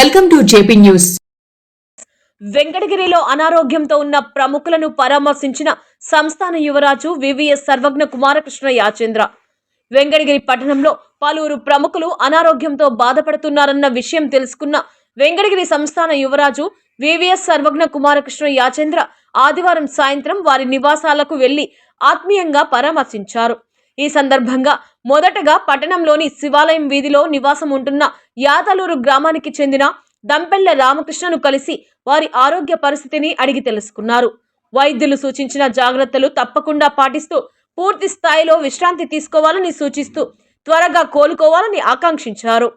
Welcome to JP news వెంకటగిరిలో అనారోగ్యంతో ఉన్న ప్రముఖులను పరామర్శించిన సంస్థాన యువరాజు వివిఎస్ సర్వజ్ఞ కుమారకృష్ణ యాచేంద్ర. వెంకటగిరి పట్టణంలో పలువురు ప్రముఖులు అనారోగ్యంతో బాధపడుతున్నారన్న విషయం తెలుసుకున్న వెంకటగిరి సంస్థాన యువరాజు వివిఎస్ సర్వజ్ఞ కుమారకృష్ణ యాచేంద్ర ఆదివారం సాయంత్రం వారి నివాసాలకు వెళ్ళి ఆత్మీయంగా పరామర్శించారు. ఈ సందర్భంగా మొదటగా పట్టణంలోని శివాలయం వీధిలో నివాసం ఉంటున్న యాతలూరు గ్రామానికి చెందిన దంపెళ్ళ రామకృష్ణను కలిసి వారి ఆరోగ్య పరిస్థితిని అడిగి తెలుసుకున్నారు. వైద్యులు సూచించిన జాగ్రత్తలు తప్పకుండా పాటిస్తూ పూర్తి స్థాయిలో విశ్రాంతి తీసుకోవాలని సూచిస్తూ త్వరగా కోలుకోవాలని ఆకాంక్షించారు.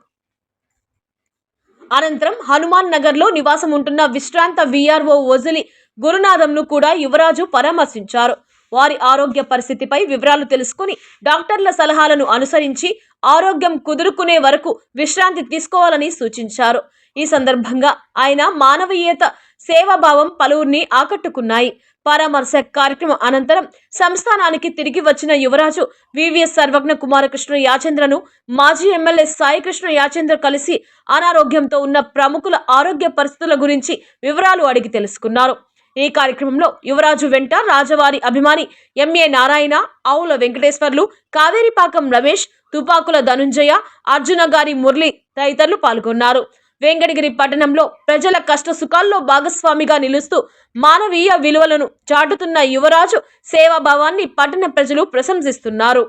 అనంతరం హనుమాన్ నగర్లో నివాసం ఉంటున్న విశ్రాంత విఆర్ఓ వజలి గురునాథంను కూడా యువరాజు పరామర్శించారు. వారి ఆరోగ్య పరిస్థితిపై వివరాలు తెలుసుకుని డాక్టర్ల సలహాలను అనుసరించి ఆరోగ్యం కుదురుకునే వరకు విశ్రాంతి తీసుకోవాలని సూచించారు. ఈ సందర్భంగా ఆయన మానవీయత సేవాభావం పలువురిని ఆకట్టుకున్నాయి. పరామర్శ కార్యక్రమం అనంతరం సంస్థానానికి తిరిగి వచ్చిన యువరాజు వివిఎస్ సర్వజ్ఞ కుమారకృష్ణ యాచంద్రను మాజీ ఎమ్మెల్యే సాయికృష్ణ యాచంద్ర కలిసి అనారోగ్యంతో ఉన్న ప్రముఖుల ఆరోగ్య పరిస్థితుల గురించి వివరాలు అడిగి తెలుసుకున్నారు. ఈ కార్యక్రమంలో యువరాజు వెంట రాజవారి అభిమాని ఎంఏ నారాయణ ఆవుల వెంకటేశ్వర్లు కావేరిపాకం రమేష్ తుపాకుల ధనుంజయ అర్జున గారి మురళి తదితరులు పాల్గొన్నారు. వెంకటగిరి పట్టణంలో ప్రజల కష్ట సుఖాల్లో భాగస్వామిగా నిలుస్తూ మానవీయ విలువలను చాటుతున్న యువరాజు సేవాభావాన్ని పట్టణ ప్రజలు ప్రశంసిస్తున్నారు.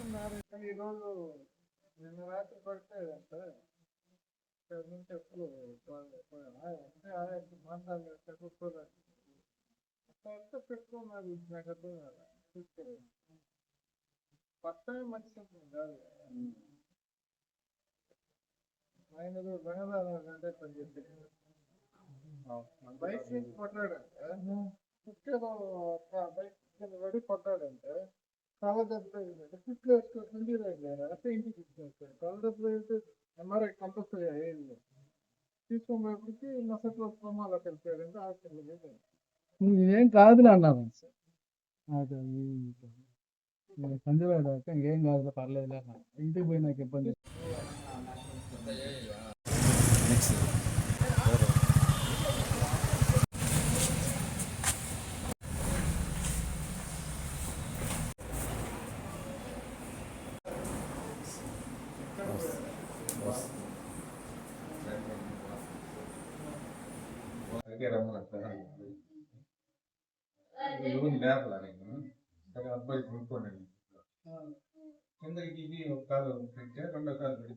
ఈరోజు నిన్న రాత్రి పడితే సార్ ఇక్కడ నుంచి ఎప్పుడు అంటే ఆయన మాట్లాడలేదు కూర్చోలేదు అంతా పెట్టుకున్నారు కాదు చూసుకోలేదు టైం మంచి కాదు. ఆయన రంగదారం అంటే బైక్ నుంచి కొట్టాడంటే. బైక్ కింద పడి కొట్టాడంటే. చాలా దెబ్బ తగిలింది ఫిట్లు వేసుకోకుండా అంటే ఇంటికి తీసుకొచ్చారు. చాలా దెబ్బ అయితే ఎంఆర్ఐ కంపల్సరీ అయ్యింది తీసుకున్నప్పటికి మసట్లో ప్రమాదాలకు వెళ్ళిపోయాడు అంటే హాస్పిటల్కి ఏం కాదులే అన్నారు అది సంజయ్ దాకా ఏం కాదులే పర్లేదులే అన్నారు ఇంటికి పోయి నాకు ఇబ్బంది. దగ్గరికి రమ్మని అబ్బాయి కొనుక్కోండి కిందకి ఒక కాలు పెట్టా రెండో కాలు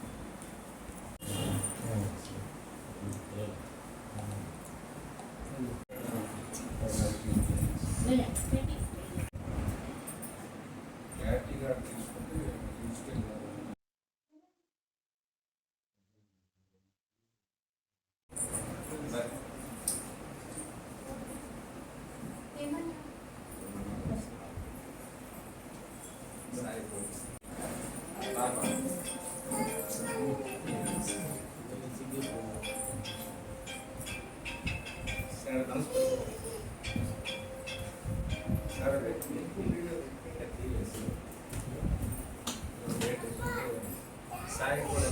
来过来。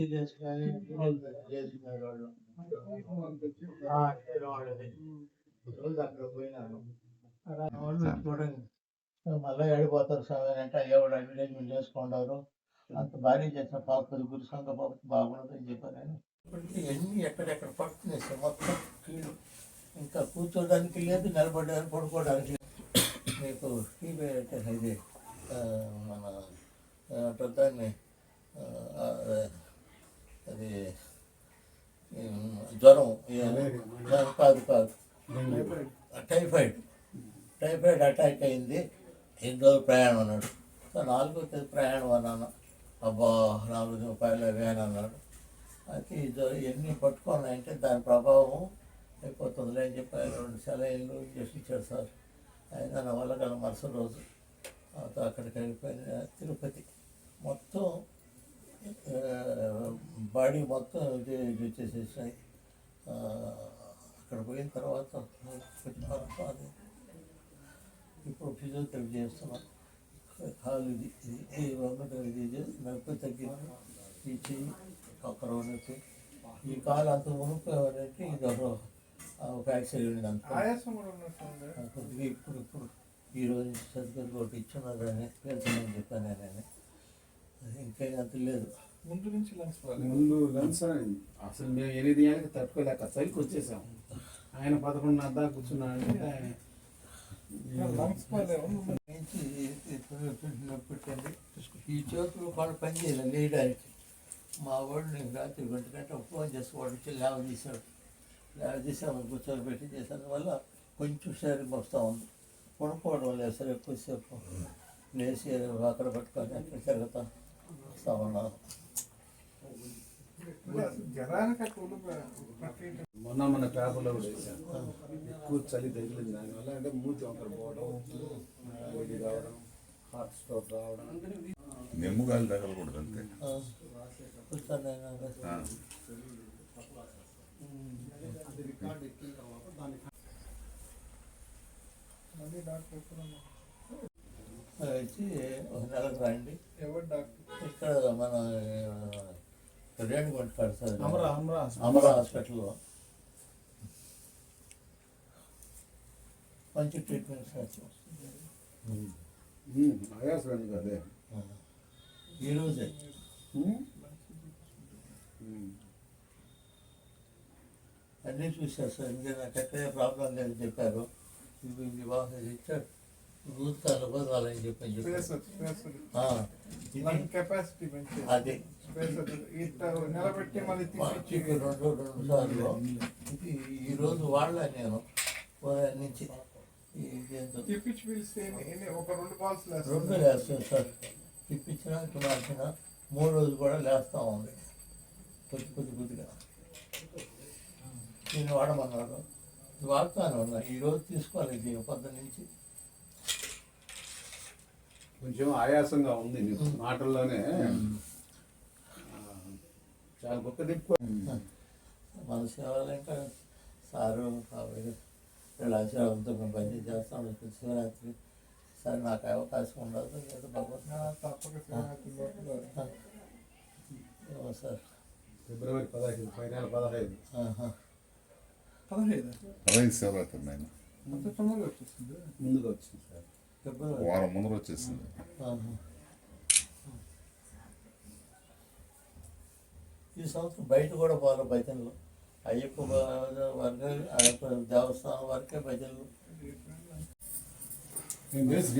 see this guy and this guy. Ah, all of it. Those are the winners. Always putting. మళ్ళీ ఏడిపోతారు స్వామి అంటే ఎవడు అడ్వర్టైజ్మెంట్ చేసుకుంటారు. అంత భారీ చేసిన పాపది గురు సంఘ పాప బాగుండదు అని చెప్పాను నేను ఎన్ని ఎక్కడెక్కడ పడుతున్నాయి సార్ మొత్తం కీళ్ళు ఇంకా కూర్చోడానికి లేదు నిలబడడానికి పడుకోవడానికి. మీకు టీవీ అంటే ఇది మన ఏమంటారు దాన్ని అది జ్వరం కాదు కాదు. ఎన్ని రోజులు ప్రయాణం అన్నాడు. సో నాలుగో తేదీ ప్రయాణం అన్నాను. అబ్బా నాలుగు రూపాయలు వేయను అన్నాడు. అయితే ఇది ఎన్ని పట్టుకున్నాయంటే దాని ప్రభావం అయిపోతుందిలే అని చెప్పి రెండు సెలైన్లు చేసి ఇచ్చాడు సార్. అయినా నా వల్ల గల మరుసటి రోజు. అక్కడికి వెళ్ళిపోయిన తిరుపతి. మొత్తం బాడీ మొత్తం ఇది ఇది వచ్చేసేసినాయి. అక్కడ పోయిన తర్వాత కొంచెం అది ఇప్పుడు ఫిజియోథెరపీ చేస్తున్నాం. కాలు ఇది ఇది ఈ వంగటం ఇది నొప్పి తగ్గింది. ఈ చెయ్యి ఒక్క నొప్పి ఈ కాలు అంత మునుపు అంటే ఇది ఒక ఒక యాక్సిడెంట్ అంత ఇప్పుడు ఇప్పుడు ఈ రోజు సర్టిఫికేట్ ఒకటి ఇచ్చున్నదని వెళ్తానని చెప్పాను నేను. అది ఇంకేం అంత లేదు. ముందు నుంచి లంగ్స్ ముందు లంచ్ అసలు మేము ఎనిమిది ఏళ్ళకి తట్టుకోలేక చలికి వచ్చేసాం. ఆయన పదకొండున్నర దాకా కూర్చున్నాడంటే ఆయన లంగ్స్ బాగాలేవు నుంచి నొప్పి పెట్టండి ఈ చేతులు వాళ్ళు పని చేయాలి లేయడానికి. మా వాడు నేను రాత్రి గంట గంట ఫోన్ చేసి వాడు వచ్చి లేవ తీశాడు లేవ తీసి ఆమె కూర్చొని పెట్టి చేశాను. వల్ల కొంచెం శరీరం వస్తూ ఉంది. కొనుక్కోవడం లేదు సరే ఎక్కువసేపు లేచి అక్కడ పట్టుకొని అక్కడ తిరుగుతా. వస్తూ ఉన్నాను జనానికి అట్లా ఉల్లిపాయ ప్రతి మొన్న మన పేపర్లో కూడా వేసాను ఎక్కువ చలి తగిలింది దానివల్ల అంటే మూతి వంకర పోవడం ఇది రావడం హార్ట్ స్ట్రోక్ రావడం. నెమ్ముగాలు తగలకూడదు అంతే? వచ్చి ఒక నెలకు రండి. ఎవరు డాక్టర్? ఇక్కడ మన రేణుగుంట కాదు సార్ అమరా అమరా అమర హాస్పిటల్లో మంచి ట్రీట్మెంట్ చేస్తాం ఆయాసం అదే ఈరోజే అన్నీ చూశారు సార్. ఇంకా నాకు ఎక్కడే ప్రాబ్లం లేదని చెప్పారు. ఇవి ఇది బాగా ఇచ్చారు. ఊరుతారు వదలాలని చెప్పని స్పేస్ చెప్పారు కెపాసిటీ అది నిలబెట్టి మళ్ళీ రెండు రెండు సార్లు ఇది ఈరోజు వాళ్ళ నేను. నుంచి ఈ తిప్పించి పిలిస్తే ఒక రెండు బాల్స్ రెండు లేస్తాయి సార్. తిప్పించినాక మార్చిన మూడు రోజులు కూడా లేస్తూ ఉంది. కొద్ది కొద్ది కొద్దిగా. దీన్ని వాడమన్నారు. వాడుతాను ఉన్నా ఈరోజు తీసుకోవాలి దీని పొద్దు నుంచి. కొంచెం ఆయాసంగా ఉంది మాటల్లోనే. చాలా గొప్ప దిక్కు. మన సేవలు ఇంకా సారు కాబట్టి వీళ్ళ ఆశీర్వాదంతో మేము పని చేస్తాం శివరాత్రి. సరే నాకు అవకాశం ఉండదు. ఏదో భగవంతుడు సార్. ఫిబ్రవరి పదహైదు పైన పదహైదు. ఆహా. పదహైదు. అదైంది శివరాత్రి ముందుకు వచ్చింది సార్. వారం ముందర వచ్చేసింది. ఈ సంవత్సరం బయట కూడా పోవాలి భజనలు అయ్యప్ప వరకే అయ్యప్ప దేవస్థానం వరకే భజనలు తెలుసు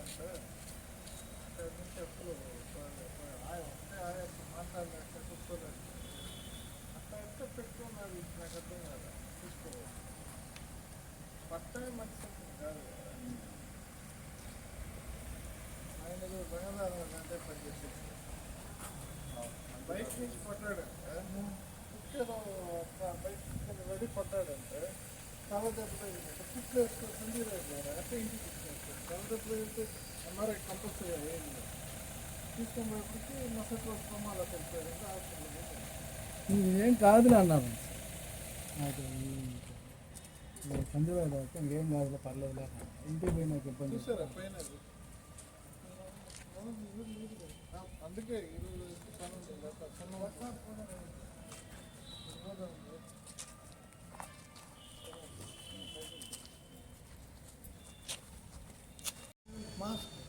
అంటే అక్కడి నుంచి ఎప్పుడు ఆయన వస్తే ఆయన మాట్లాడినట్టు కూర్చోలేదు అట్లా అయితే పెట్టుకున్నారు నాకు అర్థం కాదు తీసుకోవాలి పట్టమే మంచి కాదు ఆయన ఏదో అంటే పనిచేసేది బైక్ నుంచి కొట్టాడంటే కుక్కలో బైక్ వెళ్ళి కొట్టాడంటే తల దెబ్బ తగిలిందంటే కుట్లు వేసుకొని సంజీ రైలు అంటే ఇంటికి తీసుకొచ్చాడు ఎంఆర్ఐ కంపల్సరీ అయ్యింది తీసుకొని పోయేప్పటికి రోజు ప్రమాదాలు తెలిపాడంటే హాస్పిటల్ ఏం కాదులే అన్నారు నాకు సంజయ్ కాబట్టి ఇంకేం కాదులే పర్లేదులే ఇంటికి పోయి నాకు ఇబ్బంది చూసారా పైన అందుకే ఈరోజు పని